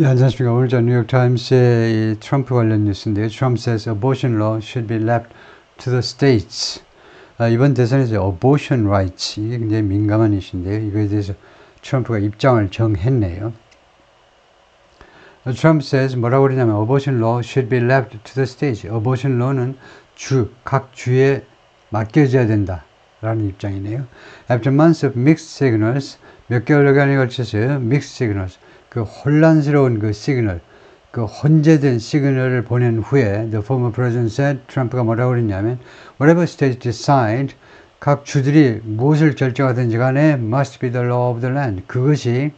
네, 안녕하십니까. 오늘 저 뉴욕타임스의 이 트럼프 관련 뉴스인데요. Trump says abortion law should be left to the states. 아, 이번 대선에서 abortion rights, 이게 굉장히 민감한 이슈인데요. 이거에 대해서 트럼프가 입장을 정했네요. 트럼프 says 뭐라고 그러냐면 abortion law should be left to the states. abortion law는 주, 각 주에 맡겨져야 된다. 라는 입장이네요. After months of mixed signals, 몇 개월간에 걸쳐서 mixed signals, 그 혼란스러운 그 시그널, 그 혼재된 시그널을 보낸 후에 the former president said 트럼프가 뭐라고 그랬냐면 whatever states decide 각 주들이 무엇을 결정하든지 간에 must be the law of the land 그것이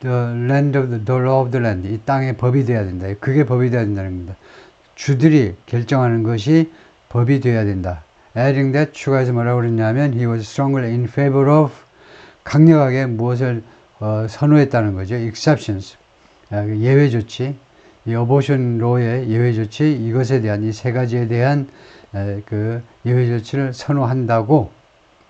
the land of the, the law of the land 이 땅의 법이 돼야 된다. 그게 법이 돼야 된다는 겁니다. 주들이 결정하는 것이 법이 돼야 된다. adding that 추가해서 뭐라고 그랬냐면 he was strongly in favor of 강력하게 무엇을 어, 선호했다는 거죠. exceptions. 아, 그 예외 조치. 이 어보션 로의 예외 조치 이것에 대한 이 세 가지에 대한 에, 그 예외 조치를 선호한다고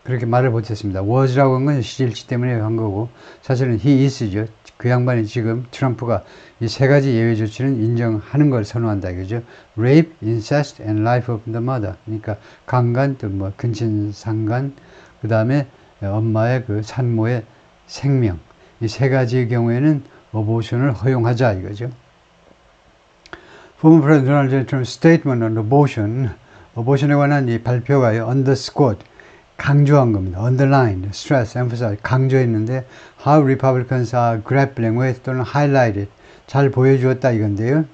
그렇게 말을 못했습니다. was라고 한 건 시질치 때문에 한 거고 사실은 he is죠. 그 양반이 지금 트럼프가 이 세 가지 예외 조치는 인정하는 걸 선호한다 이거죠. rape, incest, and life of the mother. 그러니까 강간 또뭐 근친상간 그 다음에 엄마의 그 산모의 생명 이 세 가지의 경우에는 어보션을 허용하자 이거죠. former President Donald J. Trump's statement on abortion, 어보션에 관한 이 발표가요, underscored, 강조한 겁니다. underlined, stress, emphasize, 강조했는데 how Republicans are grappling with 또는 highlighted, 잘 보여주었다 이건데요.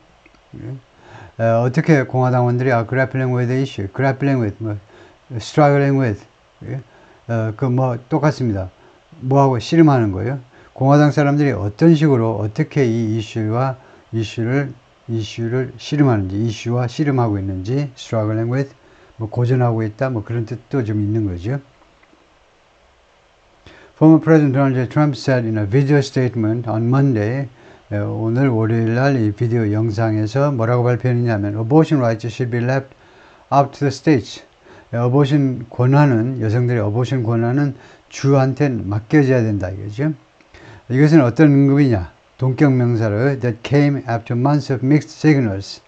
어, 어떻게 공화당원들이 are grappling with the issue, grappling with, 뭐, struggling with, 어, 그뭐 똑같습니다. 뭐하고 씨름하는 거예요. 공화당 사람들이 어떤 식으로 어떻게 이 이슈와 이슈를 이슈를 씨름하는지 이슈와 씨름하고 있는지 struggling with 뭐 고전하고 있다 뭐 그런 뜻도 좀 있는 거죠. Former President Donald J. Trump said in a video statement on Monday 오늘 월요일 날 이 비디오 영상에서 뭐라고 발표했냐면 abortion rights should be left up to the states. 어보션 권한은 여성들의 어보션 권한은 주한테 맡겨져야 된다 이거죠. 이것은 어떤 응급이냐? 동격 명사로 that came after months of mixed signals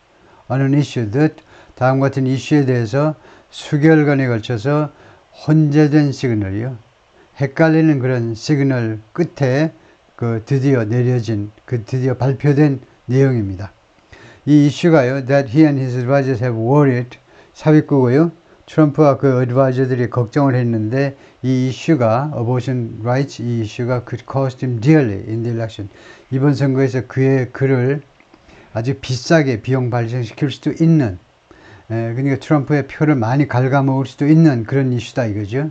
on an issue that 다음 같은 이슈에 대해서 수개월간에 걸쳐서 혼재된 시그널이요. 헷갈리는 그런 시그널 끝에 그 드디어 내려진 그 드디어 발표된 내용입니다. 이 이슈가요. that he and his advisors have worried 삽입구고요. 트럼프와 그 어드바이저들이 걱정을 했는데 이 이슈가 abortion rights 이 이슈가 could cost him dearly in the election 이번 선거에서 그의 글을 아주 비싸게 비용 발생시킬 수도 있는 에, 그러니까 트럼프의 표를 많이 갉아먹을 수도 있는 그런 이슈다 이거죠.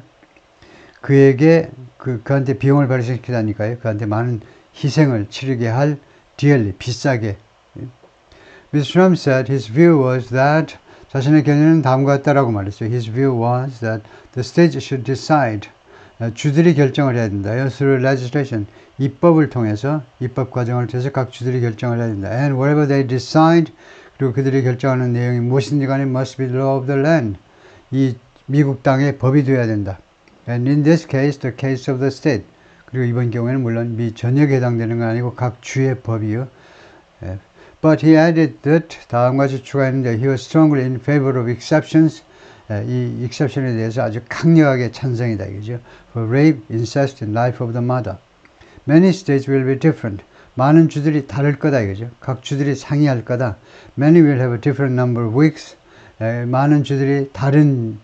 그에게 그 그한테 비용을 발생시키다니까요. 그한테 많은 희생을 치르게 할 dearly 비싸게. Mr. Trump said his view was that 자신의 견해는 다음과 같다라고 말했어요. His view was that the states should decide. 주들이 결정을 해야 된다요. through legislation. 입법을 통해서, 입법 과정을 통해서 각 주들이 결정을 해야 된다. And whatever they decide, 그리고 그들이 결정하는 내용이 무엇인지 간에 must be law of the land. 이 미국 땅의 법이 되어야 된다. And in this case, the case of the state. 그리고 이번 경우에는 물론 미 전역에 해당되는 건 아니고 각 주의 법이요. But he added that 다음과 같이 추가했는데 he was strongly in favor of exceptions. 이 exception에 대해서 아주 강력하게 찬성이다 이거죠. For rape, incest, and life of the mother. Many states will be different. 많은 주들이 다를 거다 이거죠. 각 주들이 상이할 거다. Many will have a different number of weeks. 에, 많은 주들이 다른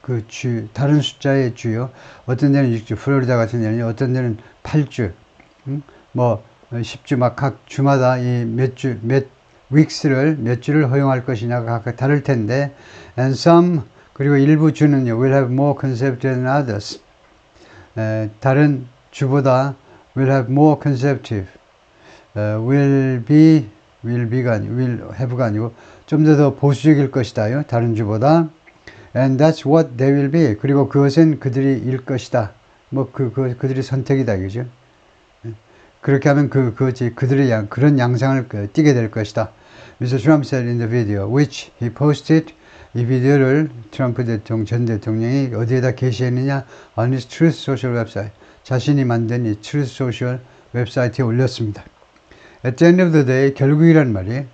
그 주, 다른 숫자의 주요. 어떤 데는 6주, 플로리다 같은 데는 어떤 데는 8주. 음? 뭐 10주 막 각 주마다 이 몇 주, 몇 weeks를 몇 주를 허용할 것이냐가 각각 다를 텐데 and some 그리고 일부 주는요 will have more conservative than others 에, 다른 주보다 will have more conservative 에, will be will be가 아니고 will have가 아니고 좀더더 보수적일 것이다요 다른 주보다 and that's what they will be 그리고 그것은 그들이 일 것이다 뭐 그 그, 그들이 선택이다 그죠 그렇게 하면 그, 그것이 그들의 양, 그런 양상을 그, 띠게 될 것이다. Mr. Trump said in the video, which he posted, 이 비디오를 트럼프 대통령, 전 대통령이 어디에다 게시했느냐? on his Truth Social website. 자신이 만든 이 Truth Social 웹사이트에 올렸습니다. At the end of the day, 결국이란 말이에요.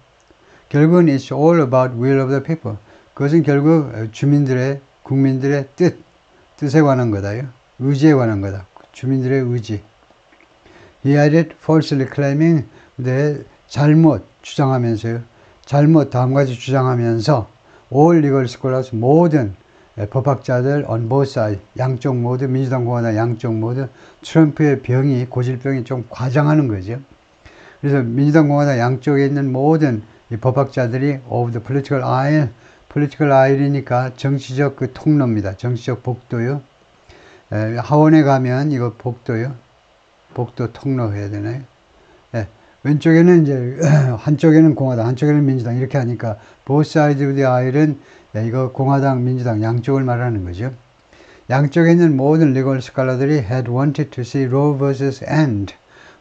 결국은 it's all about will of the people. 그것은 결국 주민들의, 국민들의 뜻, 뜻에 관한 거다요. 의지에 관한 거다. 주민들의 의지. He added falsely claiming 내 잘못 주장하면서요. 잘못 다음 가지 주장하면서 all legal scholars 모든 법학자들 on both sides 양쪽 모두 민주당 공화당 양쪽 모두 트럼프의 병이 고질병이 좀 과장하는 거죠. 그래서 민주당 공화당 양쪽에 있는 모든 이 법학자들이 of the political aisle, political aisle이니까 정치적 그 통로입니다. 정치적 복도요. 에, 하원에 가면 이거 복도요. 복도 통로 해야 되나요? 예. 왼쪽에는 이제 한쪽에는 공화당, 한쪽에는 민주당 이렇게 하니까 both sides of the aisle은 예, 이거 공화당, 민주당 양쪽을 말하는 거죠. 양쪽에 있는 모든 리걸 스칼라들이 had wanted to see Roe vs. end.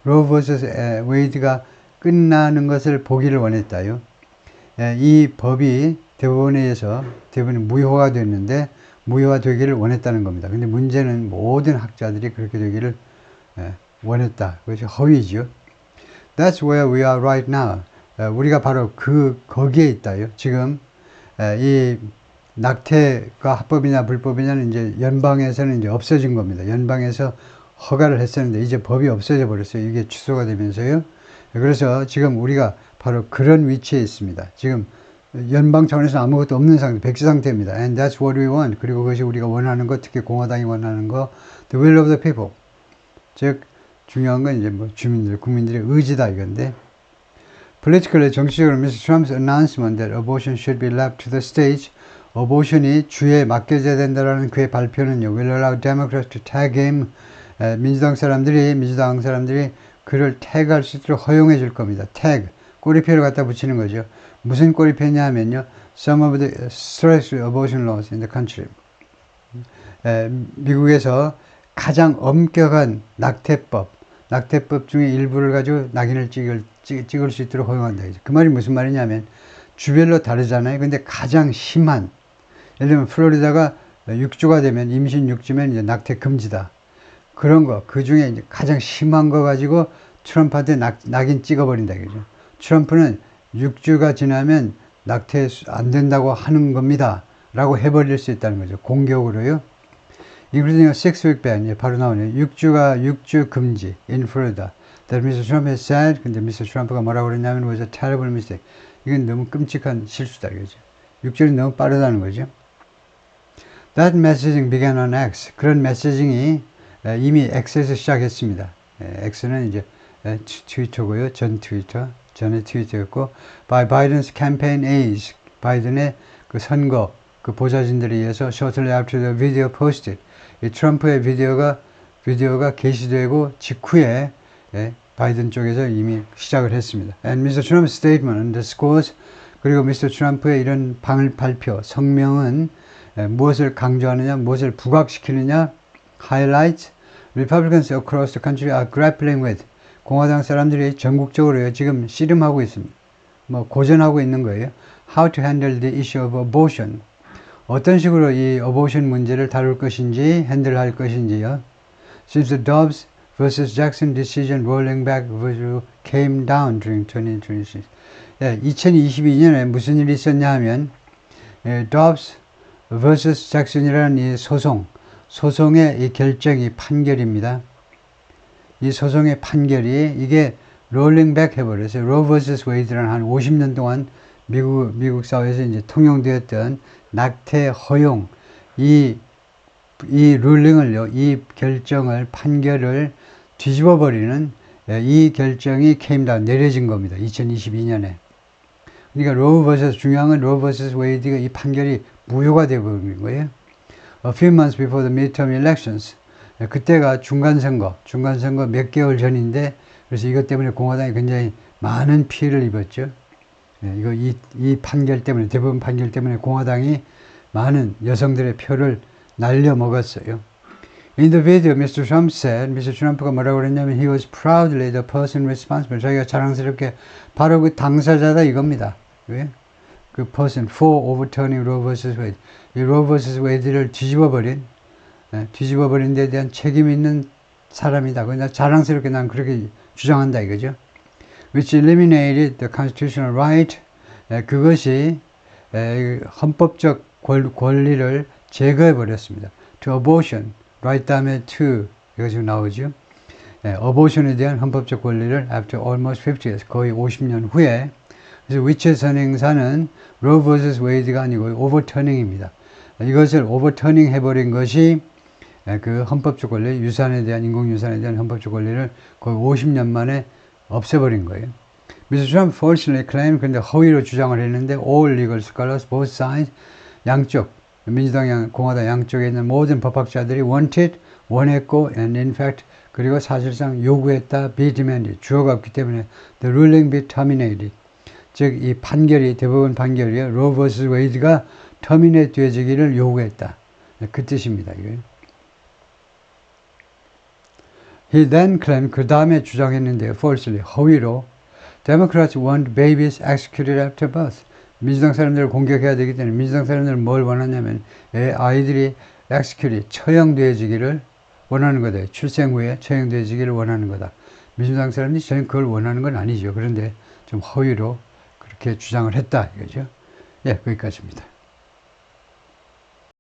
Roe vs. Wade가 끝나는 것을 보기를 원했다요. 예, 이 법이 대법원에 의해서 대법원이 무효가 됐는데 무효화 되기를 원했다는 겁니다. 근데 문제는 모든 학자들이 그렇게 되기를 예, 원했다. 그것이 허위죠. That's where we are right now. 에, 우리가 바로 그 거기에 있다요. 지금 에, 이 낙태가 합법이냐 불법이냐는 이제 연방에서는 이제 없어진 겁니다. 연방에서 허가를 했었는데 이제 법이 없어져 버렸어요. 이게 취소가 되면서요. 그래서 지금 우리가 바로 그런 위치에 있습니다. 지금 연방 차원에서 아무것도 없는 상태, 백지 상태입니다. And that's what we want. 그리고 그것이 우리가 원하는 것, 특히 공화당이 원하는 것, the will of the people. 즉, 중요한 건 이제 뭐 주민들, 국민들의 의지다 이건데. politically, 정치적으로 Mr. Trump's announcement that abortion should be left to the states, 어보션이 주에 맡겨져야 된다라는 그의 발표는요, will allow Democrats to tag him. 에, 민주당 사람들이, 민주당 사람들이 그를 태그할 수 있도록 허용해 줄 겁니다. 태그. 꼬리표를 갖다 붙이는 거죠. 무슨 꼬리표냐 하면요. Some of the strictest abortion laws in the country. 에, 미국에서 가장 엄격한 낙태법, 낙태법 중에 일부를 가지고 낙인을 찍을, 찍, 찍을 수 있도록 허용한다. 그 말이 무슨 말이냐면 주별로 다르잖아요. 근데 가장 심한, 예를 들면 플로리다가 6주가 되면 임신 6주면 이제 낙태 금지다. 그런 거, 그 중에 이제 가장 심한 거 가지고 트럼프한테 낙, 낙인 찍어버린다. 그죠. 트럼프는 6주가 지나면 낙태 안 된다고 하는 겁니다. 라고 해버릴 수 있다는 거죠. 공격으로요. Including a six-week ban. 예, 바로 나오네요. 6주가 6주 금지 in Florida. That Mr. Trump has said. 근데 Mr. Trump가 뭐라고 그랬냐면 was a terrible mistake. 이건 너무 끔찍한 실수다. 그죠. 6주는 너무 빠르다는 거죠. That messaging began on X. 그런 메시징이 이미 X에서 시작했습니다. X는 이제 트위터고요. 전 트위터. 전에 트위터였고 by Biden's campaign aides. 바이든의 그 선거 그 보좌진들에 의해서 shortly after the video posted. 이 트럼프의 비디오가 비디오가 게시되고 직후에 예, 바이든 쪽에서 이미 시작을 했습니다. And Mr. Trump's statement underscores 그리고 미스터 트럼프의 이런 방 발표 성명은 예, 무엇을 강조하느냐, 무엇을 부각시키느냐, highlight Republicans across the country are grappling with 공화당 사람들이 전국적으로 지금 씨름하고 있습니다. 뭐 고전하고 있는 거예요. How to handle the issue of abortion. 어떤 식으로 이 어보션 문제를 다룰 것인지 핸들할 것인지요. Since the Dobbs vs. Jackson decision rolling back came down during 2026. 예, 2022년에 무슨 일이 있었냐 하면 예, Dobbs vs. Jackson이라는 이 소송, 소송의 이 결정이 판결입니다. 이 소송의 판결이 이게 롤링 백 해버렸어요. 로 vs. 웨이드라는 한 50년 동안 미국, 미국 사회에서 이제 통용되었던 낙태 허용, 이, 이 룰링을요, 이 결정을, 판결을 뒤집어 버리는 이 결정이 down, 내려진 겁니다. 2022년에. 그러니까 로우 버서스, 중요한 건 로우 버서스 웨이드가 이 판결이 무효가 되어버린 거예요. A few months before the midterm elections. 그때가 중간선거, 중간선거 몇 개월 전인데, 그래서 이것 때문에 공화당이 굉장히 많은 피해를 입었죠. 예, 이거 이, 이 판결 때문에 대법원 판결 때문에 공화당이 많은 여성들의 표를 날려 먹었어요. In the video, Mr. Trump said, Mr. Trump가 뭐라고 그랬냐면, he was proudly the person responsible. 자기가 자랑스럽게 바로 그 당사자다 이겁니다. 왜? 그 person for overturning Roe vs. Wade. 이 Roe vs. Wade를 뒤집어버린, 예, 뒤집어버린 데 대한 책임 있는 사람이다. 그나 자랑스럽게 난 그렇게 주장한다 이거죠. Which eliminated the constitutional right. 에, 그것이 에, 헌법적 권, 권리를 제거해 버렸습니다. to abortion. right 다음에 to 이거 지금 나오죠. 예, 어보션에 대한 헌법적 권리를 after almost 50 years, 거의 50년 후에 그래서 위치 선행사는 Roe vs. Wade가 아니고 오버터닝입니다. 이것을 오버터닝 해버린 것이 예, 그 헌법적 권리, 유산에 대한 인공유산에 대한 헌법적 권리를 거의 50년 만에 없애버린 거예요. Mr. Trump falsely claimed, 근데 허위로 주장을 했는데 all legal scholars, both sides, 양쪽, 민주당, 양, 공화당 양쪽에 있는 모든 법학자들이 wanted, 원했고, and in fact, 그리고 사실상 요구했다, be demanded, 주어가 없기 때문에 the ruling be terminated. 즉, 이 판결이, 대법원 판결이요, Roe vs. Wade가 terminate 되어지기를 요구했다. 그 뜻입니다, 이거요. He then claimed, 그 다음에 주장했는데요, falsely, 허위로, Democrats want babies executed after birth. 민주당 사람들을 공격해야 되기 때문에 민주당 사람들은 뭘 원하냐면 애 아이들이 execute, 처형되어지기를 원하는 거다. 출생 후에 처형되어지기를 원하는 거다. 민주당 사람들이 전혀 그걸 원하는 건 아니죠. 그런데 좀 허위로 그렇게 주장을 했다 이거죠. 예, 거기까지입니다.